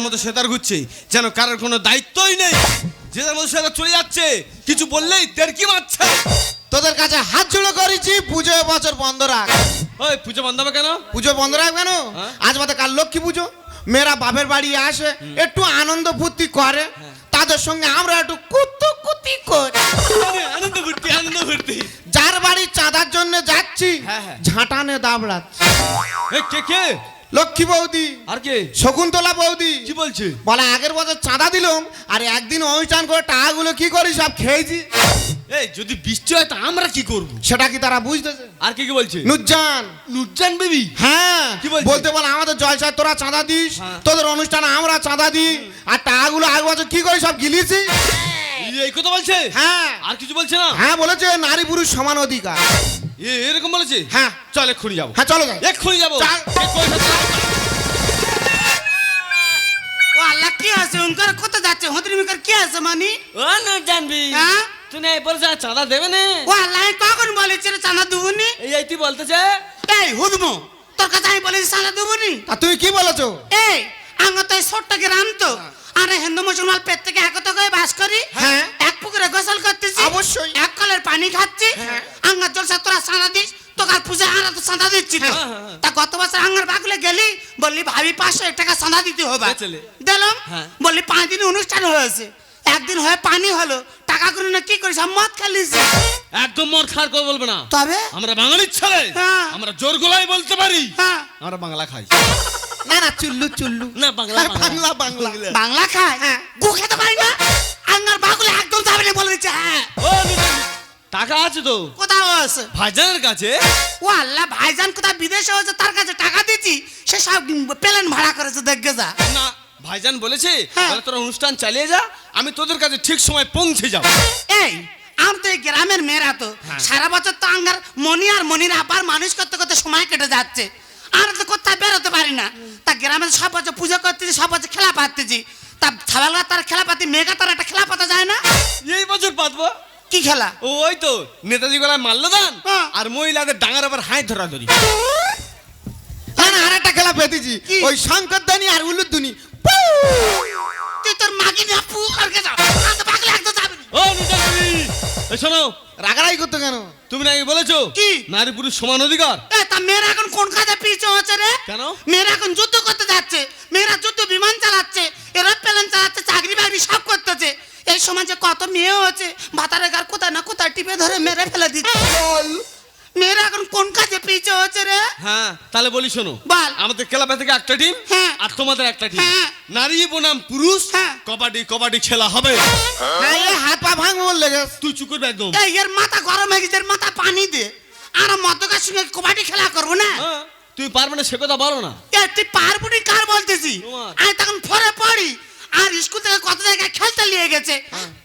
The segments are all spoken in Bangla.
মতো সেতার ঘুরছে যেন কারোর কোনো দায়িত্বই নেই। যে যার মতো সেতার চলে যাচ্ছে কিছু বললেই তেরকি মারছে। তোদের কাছে হাত জোড়ো করেছি পুজো বছর বন্ধ রাখ। ওই পুজো বন্ধ হবে কেন? পুজো বন্ধ রাখ কেন? হ্যাঁ? আজ বাদে কাল লক্ষ্মী পুজো? মেয়েরা বাপের বাড়ি আসে একটু আনন্দ ফুর্তি করে তাদের সঙ্গে আমরা একটু কুতু কুতি করি আনন্দ ফুর্তি আনন্দ ফুর্তি। যার বাড়ি চাঁদার জন্য যাচ্ছি হ্যাঁ, হ্যাঁ। ঝাঁটানে দাবড়াচ্ছি। কে কে? লক্ষ্মী বৌদি। আর কে? শকুন্তলা বৌদি। কি বলছে? বলে আগের বছর চাঁদা দিলাম আর একদিন অনুষ্ঠান করে টাকাগুলো কি করি সব খেয়েছি। এই যদি বৃষ্টি হয় তা আমরা কি করব? সেটা কি তারা বুঝতেছে? আর কে কি বলছে? নুজ্জান। নুরজান বেবি? হ্যাঁ কি বলছে? বলতে বলে আমাদের জলসায় তোরা চাঁদা দিস হ্যাঁ। তোদের অনুষ্ঠানে আমরা চাঁদা দিই আর টাকাগুলো আগে বছর কি করি সব গিলিছি। এই কথা বলছে? হ্যাঁ। আর কিছু বলছে না? হ্যাঁ বলেছে নারী পুরুষ সমান অধিকার। এরকম বলেছে? হ্যাঁ। চল এক্ষুনি যাব। হ্যাঁ চলো এক্ষুনি যাব। চল। এ, কই না, চল। ও আল্লাহ কি আছে? উনকার কত যাচ্ছে? হতরি মিকার কি আছে মানি ও না জানবি। হ্যাঁ? তুই না এরপর যা চাঁদা দেবে না। ও আল্লাহ আমি কখন বলেছি রে চাঁদা দুবনি এই এই তুই বলতেছে? এই হুদমো তোর কাছে আমি বলেছি চাঁদা দুবনি আর তুমি কি বলেছ? এই আঙ্গ ছোট্ট গ্রাম তো আরে হিন্দু মুসলমান পেট থেকে একত করে বাস করি? হ্যাঁ। এক পুকুরে গোসল করতেছি। অবশ্যই। এক কলের পানি খাচ্ছি। হ্যাঁ। আঙ্গার জলসা তোরা চাঁদা দিস তোকার পূজা আমরা তো চাঁদা দিচ্ছি তো। হ্যাঁ। তা গত বছর আঙ্গার বাগুলে গেলি বললি ভাবি পাঁচশো এক টাকা চাঁদা দিতে হবে। ছেলে। দিলাম। বললি পাঁচ দিন অনুষ্ঠান হয়েছে। একদিন হয়ে পানি হলো। টাকা করে না কি করিস? মদ খালিস? একদম বলবে না। তবে? আমরা বাঙালির ছেলে। আমরা জোর গলায় বলতে পারি। হ্যাঁ। আমরা বাংলা খাই। না না চুল্লু চুল্লু। না বাংলা হ্যাঁ, বাংলা। বাংলা বাংলা। খায় হ্যাঁ। গু খেতে পারি না? আঙ্গার বাগুলে একদম যাবে না বলে দিচ্ছে হ্যাঁ। টাকা আছে তো? কোথাও আছে? ভাইজানের কাছে? ও আল্লাহ ভাইজান কোথায় বিদেশে হয়েছে তার কাছে টাকা দিচ্ছি সে সব প্লেন ভাড়া করেছে দেখে যা। না ভাইজান বলেছে হ্যাঁ। বলে তোরা অনুষ্ঠান চালিয়ে যা আমি তোদের কাছে ঠিক সময় পৌঁছে যাব। এই আম তো এই গ্রামের মেয়েরা তো। সারা বছর তো আঙ্গার মনি আর মনির আবার মানুষ করতে করতে সময় কেটে যাচ্ছে। আর তো কোথায় বেরোতে পারি না। তা গ্রামে সব বছর পুজো করতেছি সব বছর খেলা পাচ্তেছি। তা ছাবালরা তার খেলা পাতি মেয়েকা তার একটা খেলা পাতা যায় না? এই বছর পাতবো। কি খেলা? ও ওই তো নেতাজি গলায় মাল্যদান হ্যাঁ। আর মহিলাদের ডাঙার আবার হাই ধরা ধরি। না আর একটা খেলা পেতেছি। ওই শঙ্কর দানি আর উলুদ্দুনি তুই তোর মাগি না পু করকে যাও? আমি তো পাগলে একদম যাবি না। ও এই শোনো রাগারাই করতো কেন তুমি নাকি বলেছ কি? নারী পুরুষ সমান অধিকার তা মেয়েরা এখন কোন কাজে পিছু হচ্ছে রে কেন? মেয়েরা এখন যুদ্ধ করতে যাচ্ছে মেয়েরা যুদ্ধ বিমান চালাচ্ছে এরোপ্লেন চালাচ্ছে চাকরি বাকরি সব করতেছে এই সমাজে কত মেয়ে হচ্ছে ভাতারে গার কোথায় না কোথায় টিপে ধরে মেরে ফেলে দিচ্ছে মেয়েরা এখন কোন কাজে পিছু হচ্ছে রে হ্যাঁ তাহলে বলি শোনো বল। আমাদের ক্লাবে থেকে একটা টিম হ্যাঁ। আর তোমাদের একটা টিম হ্যাঁ। নারী বনাম পুরুষ হ্যাঁ। কবাডি কবাডি খেলা হবে হ্যাঁ হাত ভাঙবো বললে তুই চুপ করবে একদম। এই এর মাথা গরম হয়ে গেছে এর মাথা পানি দে। আর মদ্যকার সঙ্গে কবাডি খেলা করব না? হ্যাঁ, তুই পারবে না সে কথা বলো না। এ, তুই পারবুনি কার বলতেছি? আমি তখন ফরে পড়ি আর স্কুল থেকে কত জায়গায় খেলতে নিয়ে গেছে।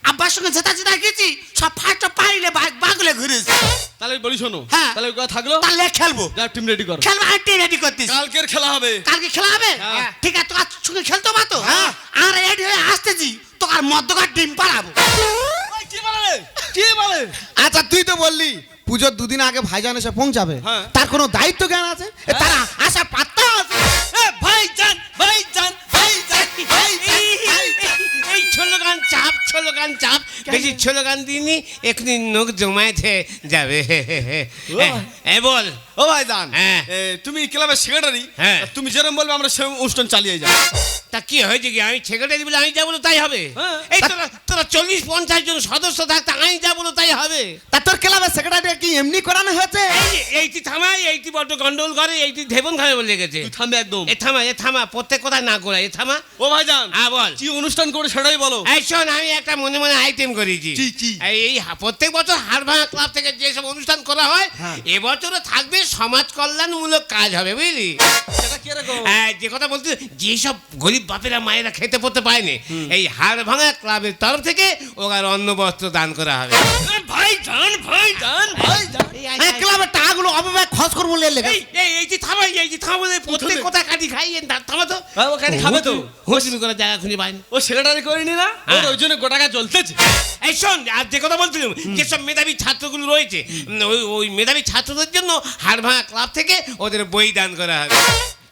আব্বার সঙ্গে জেতা জেতা গেছি সব ফাট পাইলে বাগুলে ঘুরেছি। তাহলে বলি শোনো হ্যাঁ। তাহলে কথা থাকল? তাহলে খেলব। যা টিম রেডি কর। খেলব আন্টি রেডি করতিস। কালকের খেলা হবে। কালকে খেলা হবে? হ্যাঁ। ঠিক আছে তোর সঙ্গে খেলতে পারতো হ্যাঁ। আর রেডি হয়ে আসতেছি তোর মদ্যকার কি বলে আচ্ছা তুই তো বললি পুজোর দুদিন আগে ভাইজান এসে পৌঁছাবে। হ্যাঁ। তার কোনো দায়িত্ব জ্ঞান আছে? তারা আসা পাত্তা আছে? ভাইজান ভাইজান ভাইজান ভাইজান এই ছোলগান চাপ ছোলগান চাপ। বেশি ছোলগান দিইনি এখনি নোক জমায়েতে যাবে। ও। এ বল। ও ভাইজান হ্যাঁ। তুমি ক্লাবের সেক্রেটারি হ্যাঁ। তুমি যেরকম বলবে আমরা সে অনুষ্ঠান চালিয়ে যাব। তা কি হয়েছে কি? আমি সেক্রেটারি বলে আমি যা বলো তাই হবে? হ্যাঁ। এই তোরা চল্লিশ পঞ্চাশ জন সদস্য থাকতে আমি যা বলো তাই হবে। তা তোর ক্লাবের সেক্রেটারি কি এমনি করানো হয়েছে? এইটি থামাই এইটি বড্ড গন্ডগোল করে এইটি ধেবন খাবে বলে গেছে থামবে একদম। এ থামা এ থামা প্রত্যেক না করে এ থামা। ও ভাইজান হ্যাঁ বল। কি অনুষ্ঠান করে সেটাই বলো। এই শোন আমি একটা মনে মনে আইটেম করেছি? এই প্রত্যেক বছর হাড়ভাঙা ক্লাব থেকে যেসব অনুষ্ঠান করা হয় হ্যাঁ। এবছরও থাকবে সমাজ কল্যাণমূলক কাজ হবে বুঝলি? সেটা কীরকম হ্যাঁ, যে কথা বলতে যেসব গরিব বাপেরা মায়েরা খেতে পড়তে পায়নি এই হাড় ভাঙা ক্লাবের তরফ থেকে ওগার অন্ন বস্ত্র দান করা হবে। ক্লাবের টাকাগুলো অপব্যয় খরচ করব লেগে এই, এই, এই যে থামাই এই যে থামো এই প্রত্যেক কথা কাটি খাই থামো তো ওখানে খাবে তো। হোসিনি করে জায়গা খুঁজে ও সেক্রেটারি করিনি না হ্যাঁ। ওই জন্য গোটাকা চলতেছে এই শোন আর যে কথা বলছিলাম যেসব মেধাবী ছাত্রগুলো রয়েছে ওই ওই মেধাবী ছাত্রদের জন্য হাড় ভাঙা ক্লাব থেকে ওদের বই দান করা হবে।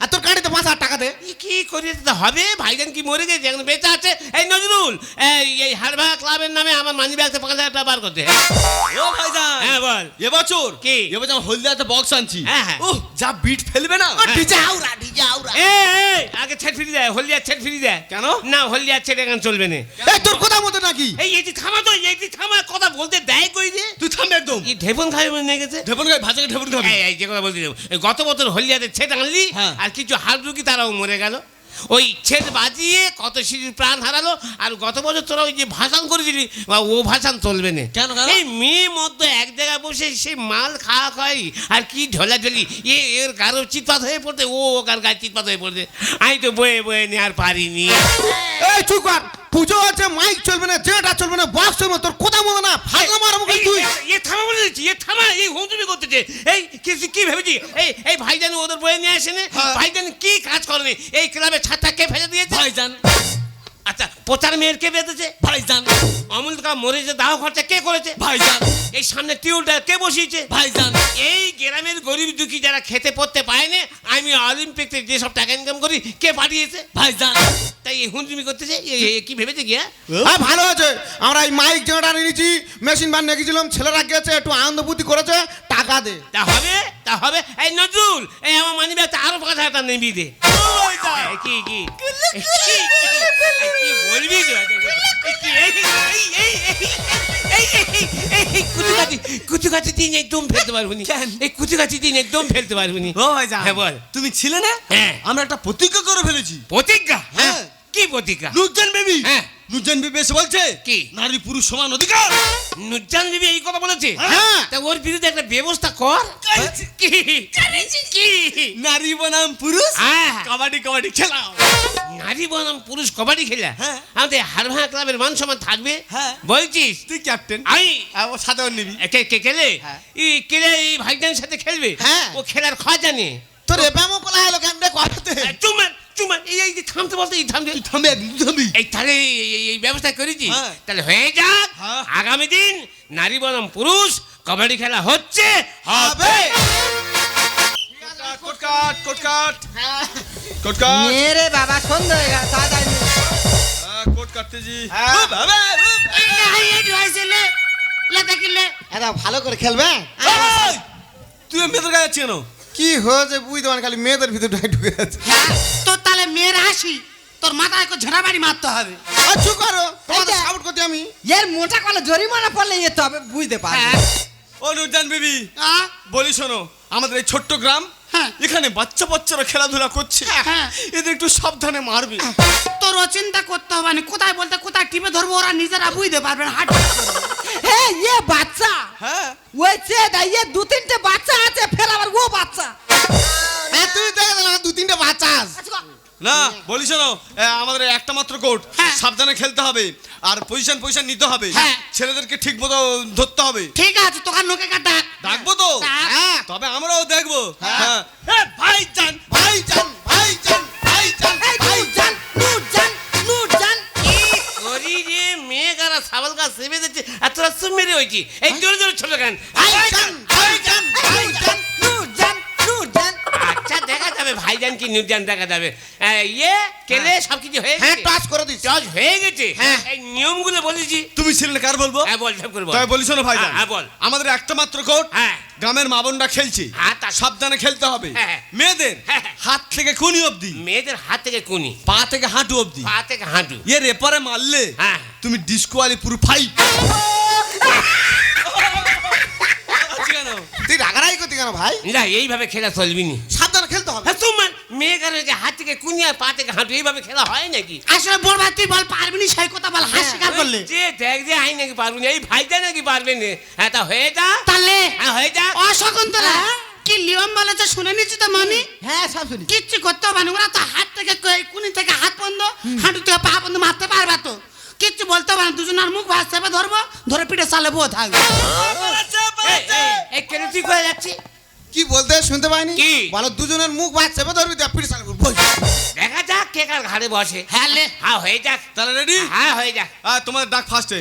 আর তোর গাড়িতে পাঁচ হাজার টাকা দে। কি করে দিতে হবে ভাইজান কি মরে গেছে? এখন বেঁচে আছে। এই নজরুল এই এই হাড়ভাঙা ক্লাবের নামে আমার মানি ব্যাগতে পাঁচ হাজার টাকা বার করতে। ও ভাইজান হ্যাঁ বল। এবছর কি? এবছর আমি হলদিয়াতে বক্স আনছি। হ্যাঁ, হ্যাঁ। ওহ যা বিট ফেলবে না। ডিজে আউরা ডিজে আউরা এই, আগে ছেট ফিরি দেয় হলদিয়া ছেট ফিরি দেয় কেন? না হলদিয়া ছেট এখন চলবে না। এই তোর কথা মতো নাকি এই এই থামা তো এই থামা কথা বলতে দেয় কই রে তুই থাম একদম। এই ঢেপন খাই মনে গেছে? ঢেপন খাই ভাজাকে ঢেপন খাবি। এই এই যে কথা বলতে গত বছর হলিয়াতে ছেট আনলি হ্যাঁ। আর কিছু হাড় রুগী তারাও মরে গেল। ওই ছেট বাজিয়ে কত শিশুর প্রাণ হারালো আর গত বছর তোরা ওই যে ভাষণ করেছিলি বা ও ভাষণ চলবে না। কেন? এই মেয়ে মধ্যে এক জায়গায় বসে সে মাল খাওয়া খাই আর কি ঝোলাঝলি। এ এর গারো চিৎপাত হয়ে পড়তে ও কার গায়ে চিৎপাত হয়ে পড়তে। আমি তো বয়ে বয়ে নিয়ে আর পারিনি। এই চুপ পুজো আছে মাইক চলবে না জেটা চলবে না বক্স চলবে তোর কথা মতো না ফাঁকা মারাবো এই, তুই। এ- থামা বলে দিচ্ছি এ থামা এই করতেছে। এই কি কি ভেবেছি এই এই ভাইজান ওদের বয়ে নিয়ে আসেনি? হ্যাঁ। ভাইজান কি কাজ করেনি? এই ক্লাবের ছাদটা কে ফেলে দিয়েছে। ভাইজান। আচ্ছা প্রচার মেয়ের কে বেঁধেছে? ভাইজান। অমূল কা মরেছে দাহ খরচা কে করেছে? ভাইজান। এই সামনে টিউলটা কে বসিয়েছে? ভাইজান। এই গ্রামের গরিব দুঃখী যারা খেতে পড়তে পায়নি আমি অলিম্পিকে যেসব টাকা ইনকাম করি কে পাঠিয়েছে? ভাইজান। তাই এই হুমতুমি করতেছে? কি ভেবেছে কি হ্যাঁ? হ্যাঁ ভালো আছে। আমরা এই মাইক জেটা নিয়েছি মেশিন বান রেখেছিলাম ছেলেরা গেছে একটু আনন্দ বুদ্ধি করেছে টাকা দে। তা হবে তা হবে। এই নজরুল এই আমার মানি ব্যাগটা আরও পাঁচ হাজার টাকা নেবি দে। কি কি? একদম ফেলতে একদম ফেলতে হ্যাঁ বল। তুমি ছিলে না? হ্যাঁ। আমরা একটা প্রতিজ্ঞা করে ফেলেছি। প্রতিজ্ঞা? হ্যাঁ। কি প্রতিজ্ঞা নুজ্জান বেবি। হ্যাঁ। নুজ্জান বেবি এসে বলছে কি? নারী পুরুষ সমান অধিকার। নুজান বিবি এই কথা বলেছে? হ্যাঁ। তা ওর বিরুদ্ধে একটা ব্যবস্থা কর। কি? কি? নারী বনাম পুরুষ হ্যাঁ। কাবাডি কাবাডি খেলাও। নারী বনাম পুরুষ কবাডি খেলা? হ্যাঁ। আমাদের হারভাঙা ক্লাবের মান সম্মান থাকবে? হ্যাঁ। বলছিস? তুই ক্যাপ্টেন আমি ও সাথে নিবি। কে কে খেলে? ই খেলে এই ভাইজানের সাথে খেলবে? হ্যাঁ। ও খেলার খাওয়া জানে। তোর এবামো কোলা হলো কেন রে করতে চুমান চুমা এই এই থামতে বলতে এই থামতে। থামে একদম থামি। এই তাহলে এই ব্যবস্থা করেছি। হ্যাঁ। তাহলে হয়ে যাক। হ্যাঁ। আগামী দিন নারী বনাম পুরুষ কবাডি খেলা হচ্ছে হবে। হ্যাঁ। বাবা সন্ধ্যা হয়ে ভালো করে খেলবে। তুই মেয়েদের গায়ে কেন? কি হয়েছে বুঝতে পারি খালি মেয়েদের ভিতরে ঢুকে ঢুকে যাচ্ছে। হ্যাঁ, তোর তাহলে মেয়ের হাসি তোর মাথায় একটু ঝেড়া বাড়ি মারতে হবে। আর চুপ করো তোমাদের সাপোর্ট করতে আমি। এর মোটা কলে জরিমানা পড়লে এ তবে বুঝতে পারবে হ্যাঁ, ও নুরজান বেবি? বলি শোনো আমাদের এই ছোট্ট গ্রাম হ্যাঁ। এখানে বাচ্চা বাচ্চারা খেলাধুলা করছে। হ্যাঁ। এদের একটু সাবধানে মারবি। তোর চিন্তা করতে হবে না কোথায় বলতে কোথায় টিপে ধরবো ওরা নিজেরা বুঝতে পারবে না হাট হ্যাঁ ইয়ে বাচ্চা। হ্যাঁ। ওই ইয়ে দু তিনটে বাচ্চা আছে ফের আবার ও বাচ্চা। হ্যাঁ তুই দেখে দু তিনটে বাচ্চা আছে। না বলি শোনো আমাদের একটা মাত্র কোর্ট হ্যাঁ। সাবধানে খেলতে হবে আর পজিশন পজিশন নিতে হবে। হ্যাঁ। ছেলেদেরকে ঠিক মতো ধরতে হবে। ঠিক আছে তোকার নোকে কাটা। ডাকবো তো? হ্যাঁ। তবে আমরাও দেখব। হ্যাঁ। হ্যাঁ। এ, ভাইজান ভাইজান ভাইজান ভাইজান। এই নুরজান নুরজান সেবে দিচ্ছি আর তোরা সুমেরি হয়েছি এই জোরে জোরে ছোট গান আই জান আই জান আই জান নু জান আচ্ছা দেখা যাবে ভাইজান কি নির্জান দেখা যাবে। ইয়ে কেলে সব কিছু হয়ে হ্যাঁ টাচ করে দিস জজ হয়ে গেছে? হ্যাঁ। এই নিয়মগুলো বলেছি। তুমি ছিলেন কার বলব? হ্যাঁ বল সব করব তবে বলি শোনো ভাইজান। হ্যাঁ, বল। আমাদের একটা মাত্র কোর্ট। হ্যাঁ। গ্রামের মা বোনরা খেলছে। হ্যাঁ, সাবধানে খেলতে হবে। হ্যাঁ, হ্যাঁ। মেয়েদের হ্যাঁ, হ্যাঁ। হাত থেকে কোনি অবধি। মেয়েদের হাত থেকে কুনি। পা থেকে হাঁটু অবধি। পা থেকে হাঁটু। এর এপারে মারলে হ্যাঁ। তুমি ডিসকোয়ালি পুরো ফাইট। কেন তুই রাগারাই করতে কেন ভাই? না এইভাবে খেলা চলবি নি। হবে। হ্যাঁ তোমার মেয়ে গানের যে হাত থেকে কুনি আর পা থেকে হাঁটু এইভাবে খেলা হয় নাকি? আসলে বল ভাই তুই বল পারবি না? সেই কথা বল হাস স্বীকার করলে? যে দেখ যে আই নাকি পারব না এই ভাইটা নাকি পারবে না। হ্যাঁ তা হয়ে যা। তাহলে? হ্যাঁ হয়ে যা। অশকুন্তলা কি নিয়ম বলেছে শুনে নিচ্ছি তো মানি হ্যাঁ সব শুনি। কিচ্ছু করতে হবে না ওরা তো হাত থেকে ক- কুনি থেকে হাত বন্ধ হাঁটু থেকে পা বন্ধ মারতে পারবে তো। কিচ্ছু বলতে না দুজনের মুখ ভাত চেপে ধরবো ধরে পিঠে চালে বউ থাকবে। এই, কেন তুই করে যাচ্ছি কি বলতে শুনতে পাইনি? কি? বলো দুজনের মুখ ভাত চেপে ধরবি দেখ দেখা যাক কে কার ঘাড়ে বসে। হ্যাঁ লে। হ্যাঁ হয়ে যাক। তাহলে রেডি হ্যাঁ হয়ে যাক। হ্যাঁ তোমাদের ডাক ফার্স্টে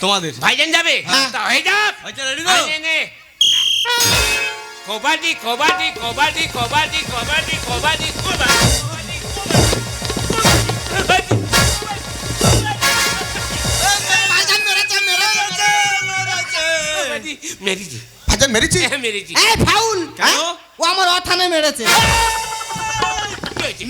তোমাদের। ভাইজান যাবে? হ্যাঁ। হয়ে যাক। রেডি তো। কবাডি কবাডি কবাডি কবাডি কবাডি কবাডি কবাডি মেরিজি ভাইজান মেরেছে? হ্যাঁ মেরেছি। এই ফাউল কেন? ও আমার অথানে মেরেছে?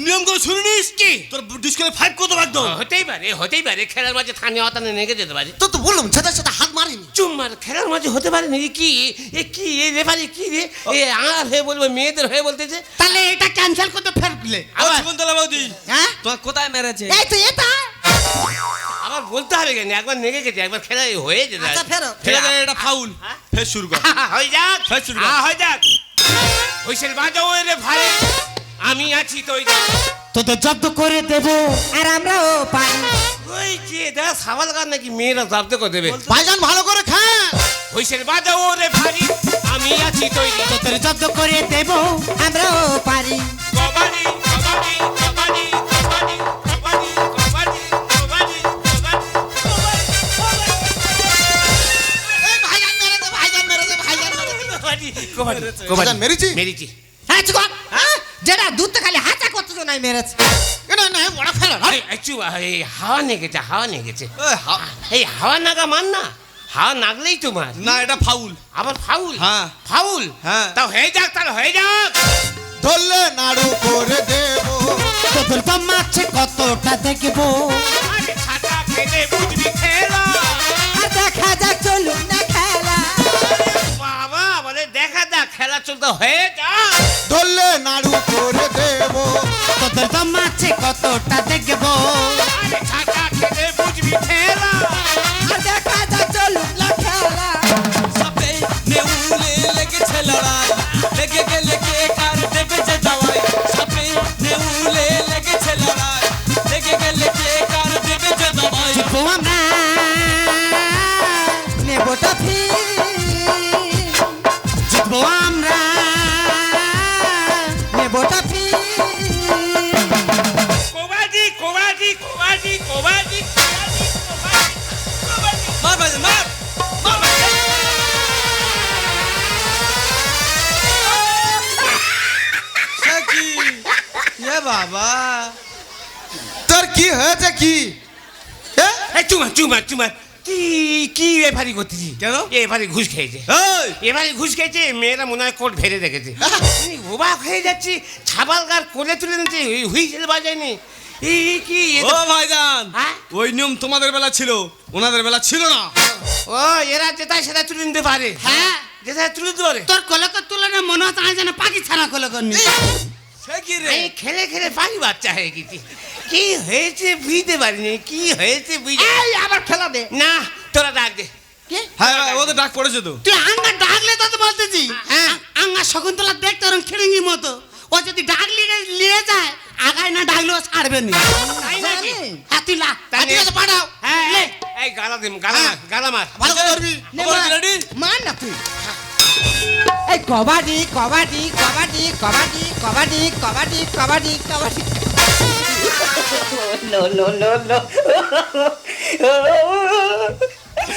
নিয়মগুলো শুনিস কি? তোর ডিসকালে ফাইভ কত একদম হতেই পারে হতেই পারে। খেলার মাঝে থানে অতানে নেগে যেতে পারে। তো তো বললাম ছেদা ছেদা হাত মারিনি। চুম্মার খেলার মাঝে হতে পারে নাকি? কি? এ কি? এ রেফারি কি রে? এ আর হয়ে বলব মেয়েদের হয়ে বলতেছে তাহলে এটা ক্যান্সেল করতে ফের দিলে আবার শকুন্তলা বৌদি হ্যাঁ? তোর কোথায় মেরেছে? এই তো এটা। আবার বলতে হবে কেন? একবার নেগে গেছে একবার খেলা হয়ে যেতে আচ্ছা, ফেরো। ঠিক আছে এটা ফাউল হ্যাঁ? ফের শুরু কর। হয়ে যাক। ফের শুরু কর। হয়ে যাক। হুইসেল বাজাও রে ভাই। আমি আছি তো ওই যে। তোদের জব্দ করে দেব আর আমরাও পারি ওই যে দা সাবাল গান নাকি মেয়েরা জব্দ করে দেবে। ভাইজান ভালো করে খান হুইসেল বাজাও রে ভাই। আমি আছি তৈরি তোদের জব্দ করে দেব আমরাও পারি। কবাডি কবাডি কবাডি। মেরেছে। কবাডি। কবাডি ভাইজান মেরেছি? মেরেছি। হ্যাঁ চুপ হ্যাঁ? যেটা দুধ খালি হাঁচা করতে নাই মেরেছে। না না বড় ফেলা আরে এই হাওয়া নেগেছে হাওয়া নেগেছে এই হাওয়া নাগা মান না? হাওয়া নাগলেই তোমার না এটা ফাউল। আবার ফাউল? হ্যাঁ। ফাউল? হ্যাঁ। তাও হয়ে যাক তাহলে হয়ে যাক। ধরলে নাড়ু করে দেব। তোদের দম আছে কতটা দেখব? আরে ছাতা খেলে বুঝবি খেলা। দেখা যাক চলুন না খেলা চলতে হয়ে যা ধরলে নাড়ু করে দেবো। কত দম আছে কতটা দেখব। চুমা চুমা চুমা। কি কি এফারি করতেছি কেন? ঘুষ খেয়েছে। এবারে ঘুষ খেয়েছে মেয়েরা মনে হয় কোট ভেড়ে আমি অবাক হয়ে যাচ্ছি ছাবালগার কোলে তুলে নিচ্ছে হুইসেল বাজায়নি। এই এই কি এ ও ভাইজান হ্যাঁ? ওই নিয়ম তোমাদের বেলা ছিল ওনাদের বেলা ছিল না। ও এরা যেটা সেটা তুলে নিতে পারে। হ্যাঁ? যেটা তুলে দিতে পারে। তোর কলকের তুলনায় মনে হচ্ছে আমি যেন পাখি ছানা কলকর নি সে কি রে? আমি খেলে খেলে পাখি বাচ্চা হয়ে গেছি। কি হয়েছে বুঝতে পারিনি কি হয়েছে বুঝতে এই আবার খেলা দে। না তোরা ডাক দে। হ্যাঁ ডাক পড়েছে তো। তুই আঙ্গা ডাকলে তো তো বলতেছি। হ্যাঁ। আঙ্গা শকুন্তলা দেখতে ওরম খিড়িঙ্গি মতো। ও যদি ডাক লিয়ে যায় আগায় না ডাকলেও ছাড়বে নি। তাই নাকি? হ্যাঁ তুই লা। পাঠাও। হ্যাঁ এই, এই গালা দিম গালা মার গালা মার। ভালো করে ধরবি। নে, খবর মার। ready? মার না তুই। এই কবাডি কবাডি কবাডি কবাডি কবাডি কবাডি কবাডি কবাডি।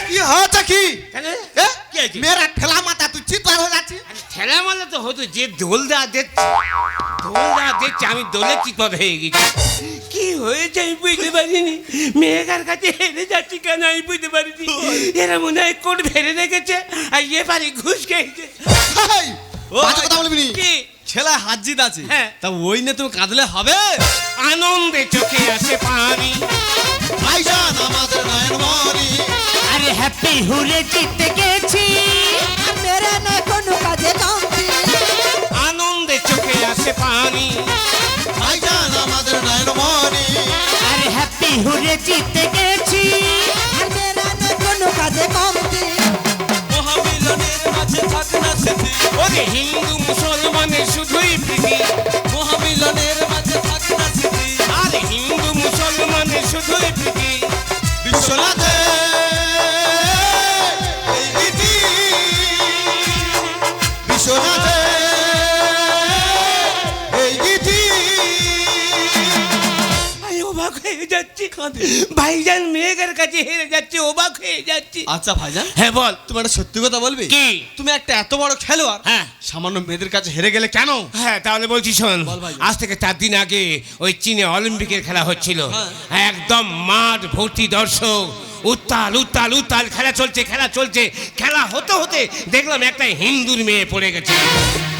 কি হয়েছে কি? কেন? কি মেয়েরা ঠেলা মাথা তুই চিৎকার হয়ে যাচ্ছিস ঠেলা মারলে তো হতো যে দোল দা দেখছে দোল দা দেখছে আমি দোলে চিপদ হয়ে গেছি। কি হয়েছে আমি বুঝতে পারিনি। মেয়েকার কাছে হেরে যাচ্ছি কেন আমি বুঝতে পারিনি। এরা মনে হয় কোট ভেড়ে রেখেছে আর এ পারি ঘুষ খেয়েছে। ও কথা বলবি কি? ছেলায় হাত জিত আছে হ্যাঁ। তা ওই নিয়ে তুমি কাঁদলে হবে? আনন্দে চোখে আসে পানি। ভাইজান আমাদের নয়নমণি আরে হ্যাপি হুলে জিতে গেছি। আর মেরে না কোনো কাজে কামতি। আনন্দে চোখে আসে পানি। ভাইজান আমাদের নয়নমণি আরে হ্যাপি হুলে জিতে গেছি। মেরে না কোনো কাজে কামতি। আচ্ছা ভাইজান। হ্যাঁ বল। তুমি একটা সত্যি কথা বলবি? কি? তুমি একটা এত বড় খেলোয়াড় হ্যাঁ। সামান্য মেয়েদের কাছে হেরে গেলে কেন? হ্যাঁ তাহলে বলছি শোন আজ থেকে চার দিন আগে ওই চীনে অলিম্পিকের খেলা হচ্ছিল। হ্যাঁ। একদম মাঠ ভর্তি দর্শক উত্তাল উত্তাল উত্তাল খেলা চলছে খেলা চলছে। খেলা হতে হতে দেখলাম একটা হিন্দুর মেয়ে পড়ে গেছে।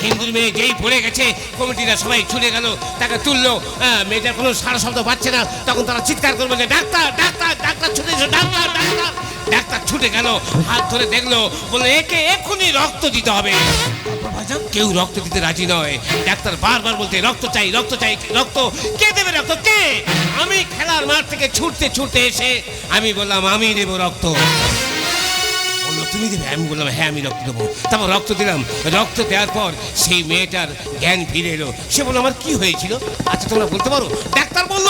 হিন্দুর মেয়ে যেই পড়ে গেছে, কমিটিরা সবাই ছুটে গেল, তাকে তুললো। মেয়েটার কোনো সারা শব্দ পাচ্ছে না। তখন তারা চিৎকার করবে যে, ডাক্তার ডাক্তার ডাক্তার ছুটে ডাক্তার ডাক্তার। ডাক্তার ছুটে গেল, হাত ধরে দেখল বলে একে এক্ষুনি রক্ত দিতে হবে। কেউ রক্ত দিতে রাজি নয়। ডাক্তার বারবার বলতে, রক্ত চাই রক্ত চাই, রক্ত। কে দেবে রক্ত? কে? আমি খেলার মাঠ থেকে ছুটতে ছুটতে এসে, আমি বললাম, আমি দেবো রক্ত। বলল তুমি দেবে আমি বললাম হ্যাঁ আমি রক্ত দেবো। তারপর রক্ত দিলাম। রক্ত দেওয়ার পর সেই মেয়েটার জ্ঞান ফিরে এলো। সে বলল, আমার কি হয়েছিল? আচ্ছা তোমরা বলতে পারো। ডাক্তার বলল,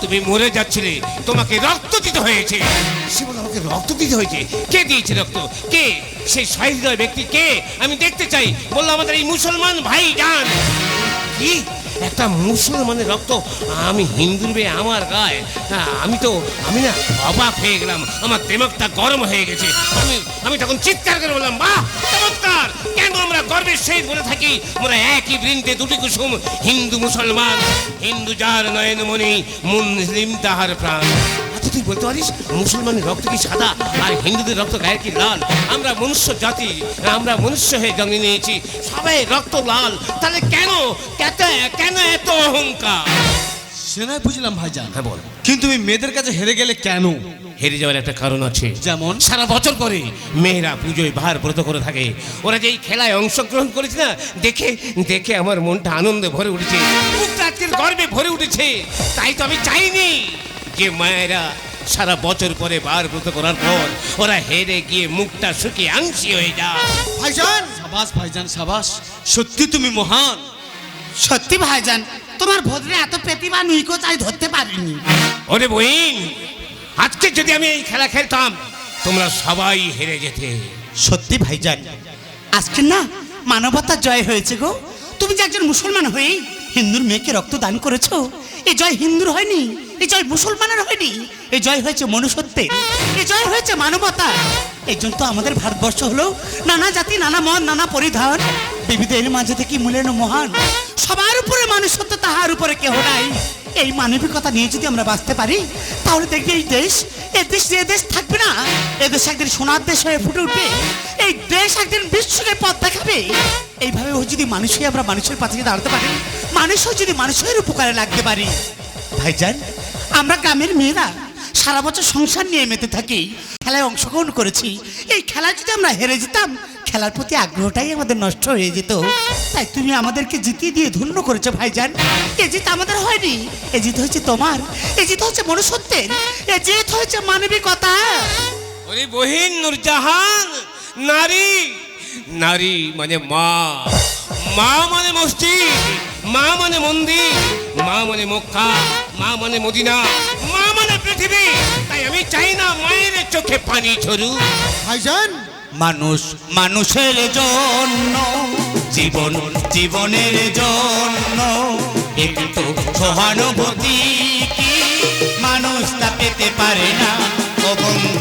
তুমি মরে যাচ্ছিলে। তোমাকে রক্ত দিতে হয়েছে। সে বলল, আমাকে রক্ত দিতে হয়েছে? কে দিয়েছে রক্ত? কে? সেই সহৃদয় ব্যক্তি কে? আমি দেখতে চাই। বলল, আমাদের এই মুসলমান ভাই যান কি? একটা মুসলমানের রক্ত আমি হিন্দুর বে আমার গায়ে। আমি তো, আমি না অবাক হয়ে গেলাম। আমার দেমকটা গরম হয়ে গেছে। আমি আমি তখন চিৎকার করে বললাম, বাহ, চমৎকার! কেন আমরা গর্বের সেই বলে থাকি? আমরা একই বৃন্দে দুটি কুসুম, হিন্দু মুসলমান, হিন্দু যার নয়নমণি, মুসলিম তাহার প্রাণ। তুই বলতে পারিস? মুসলমানের রক্ত কি সাদা? আর হিন্দুদের রক্ত গায়ে কি লাল? আমরা মনুষ্য জাতি আমরা মনুষ্য হয়ে জন্ম নিয়েছি। সবাই রক্ত লাল। তাহলে কেন? কেন কেন এত অহংকার? সে বুঝলাম ভাইজান। হ্যাঁ বল। কিন্তু তুমি মেয়েদের কাছে হেরে গেলে কেন? হেরে যাওয়ার একটা কারণ আছে। যেমন? সারা বছর করে মেয়েরা পুজোয় ভার ব্রত করে থাকে। ওরা যেই খেলায় অংশগ্রহণ করেছে না দেখে দেখে আমার মনটা আনন্দে ভরে উঠেছে। গর্বে ভরে উঠেছে। তাই তো আমি চাইনি। যে মায়েরা সারা বছর পরে বার ব্রত করার পর ওরা হেরে গিয়ে মুখটা শুকিয়ে আংশি হয়ে যায়। ভাইজান! সাবাস ভাইজান সাবাস। সত্যি তুমি মহান। সত্যি ভাইজান তোমার ভদ্রে এত প্রতিভা নুইকো তাই ধরতে পারিনি? ওরে বইন আজকে যদি আমি এই খেলা খেলতাম তোমরা সবাই হেরে যেতে। সত্যি ভাইজান আজকে না মানবতার জয় হয়েছে গো। তুমি যে একজন মুসলমান হয়েই হিন্দুর মেয়েকে রক্ত দান করেছ এ জয় হিন্দুর হয়নি এই জয় মুসলমানের হয়নি এই জয় হয়েছে মনুষ্যত্বের এই জয় হয়েছে মানবতা। এই জন্য তো আমাদের ভারতবর্ষ হলো, নানা জাতি, নানা মত নানা পরিধান, বিবিধের মাঝে থেকে মূল্যায়ন মহান। সবার উপরে মানুষত্ব তাহার উপরে কেহ নাই। এই মানবিকতা নিয়ে যদি আমরা বাঁচতে পারি, তাহলে দেখবি এই দেশ, এ দেশ যে দেশ থাকবে না এই দেশ একদিন সোনার দেশ হয়ে ফুটে উঠবে, এই দেশ একদিন বিশ্বকে পথ দেখাবে। এইভাবে যদি মানুষ হয়ে আমরা মানুষের পাশে দাঁড়াতে পারি, মানুষও যদি মানুষের উপকারে লাগতে পারি। ভাইজান আমরা গ্রামের মেয়েরা সারা বছর সংসার নিয়ে মেতে থাকি, খেলায় অংশগ্রহণ করেছি। এই খেলায় যদি আমরা হেরে যেতাম, খেলার প্রতি আগ্রহটাই আমাদের নষ্ট হয়ে যেত। তাই তুমি আমাদেরকে জিতিয়ে দিয়ে ধন্য করেছ, ভাইজান। এ জিত আমাদের হয়নি, এ জিত হয়েছে তোমার, এ জিত হচ্ছে মনুষ্যত্বের, এ জিত হয়েছে মানবিকতা। ওরে বহিন নূরজাহান, নারী নারী মানে মা। মা মানে মসজিদ, মা মানে মন্দির, মা মানে মক্কা। মা মানে মদিনা মা মানে পৃথিবী। তাই আমি চাই না মায়ের চোখে পানি ঝরু ভাইজান। মানুষ মানুষের জন্য জীবন জীবনের জন্য একটু সহানুভূতি কি? মানুষ তা পেতে পারে না। ও বন্ধু